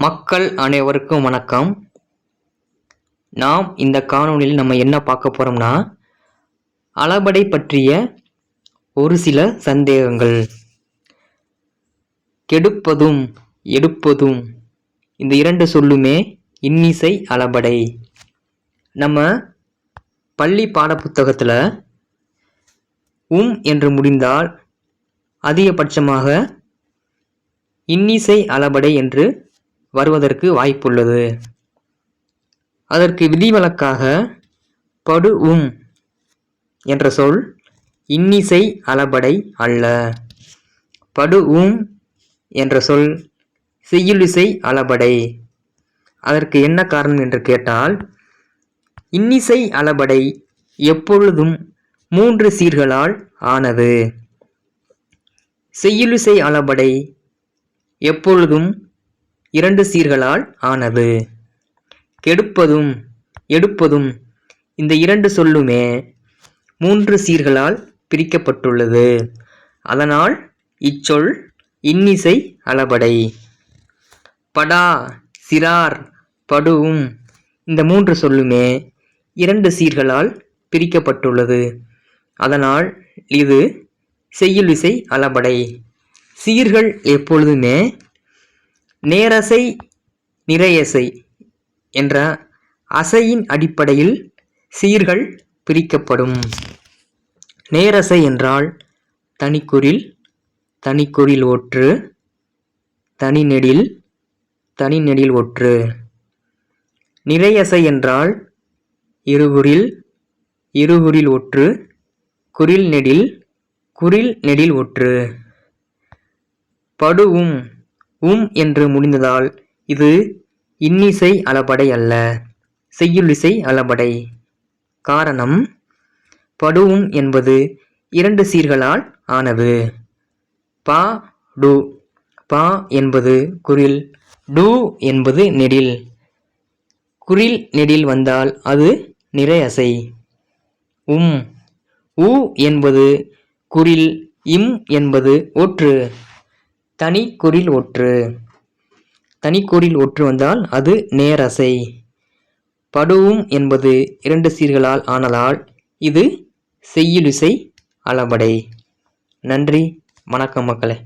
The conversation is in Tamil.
மக்கள் அனைவருக்கும் வணக்கம். நாம் இந்த காணொளியில் நம்ம என்ன பார்க்க போகிறோம்னா அளபடை பற்றிய ஒரு சில சந்தேகங்கள். கெடுப்பதும் எடுப்பதும் இந்த இரண்டு சொல்லுமே இன்னிசை அளபடை. நம்ம பள்ளி பாடப்புத்தகத்தில் உம் என்று முடிந்தால் அதிகபட்சமாக இன்னிசை அளபடை என்று வருவதற்கு வாய்ப்புள்ளது. அதற்கு விதிவிலக்காக படு உம் என்ற சொல் இன்னிசை அளபடை அல்ல. படு உம் என்ற சொல் செய்யுளிசை அளபடை. அதற்கு என்ன காரணம் என்று கேட்டால் இன்னிசை அளபடை எப்பொழுதும் மூன்று சீர்களால் ஆனது. செய்யுளிசை அளபடை எப்பொழுதும் இரண்டு சீர்களால் ஆனது. கெடுப்பதும் எடுப்பதும் இந்த இரண்டு சொல்லுமே மூன்று சீர்களால் பிரிக்கப்பட்டுள்ளது. அதனால் இச்சொல் இன்னிசை அளபடை. படா சிறார் படுவும் இந்த மூன்று சொல்லுமே இரண்டு சீர்களால் பிரிக்கப்பட்டுள்ளது. அதனால் இது செய்யுள் இசை அளபடை. சீர்கள் எப்பொழுதுமே நேரசை நிறையசை என்ற அசையின் அடிப்படையில் சீர்கள் பிரிக்கப்படும். நேரசை என்றால் தனிக்குறில் தனிக்குறில் ஒற்று தனிநெடில் தனிநெடில் ஒற்று. நிறையசை என்றால் இருகுறில் இருகுறில் ஒற்று குறில் நெடில் குறில் நெடில் ஒற்று. படுவும் உம் என்று முடிந்ததால் இது இன்னிசை அளபடை அல்ல செய்யுளிசை அளபடை. காரணம் படுவும் என்பது இரண்டு சீர்களால் ஆனது. பா டு. பா என்பது குரில் டு என்பது நெடில். குரில் நெடில் வந்தால் அது நிறையசை. உம் உ என்பது குரில் இம் என்பது ஒற்று தனிக்குறில் ஒற்று. தனிக்குறில் ஒற்று வந்தால் அது நேரசை. படுவும் என்பது இரண்டு சீர்களால் ஆனதால் இது செய்யுளிசை அளபடை. நன்றி. வணக்கம் மக்களே.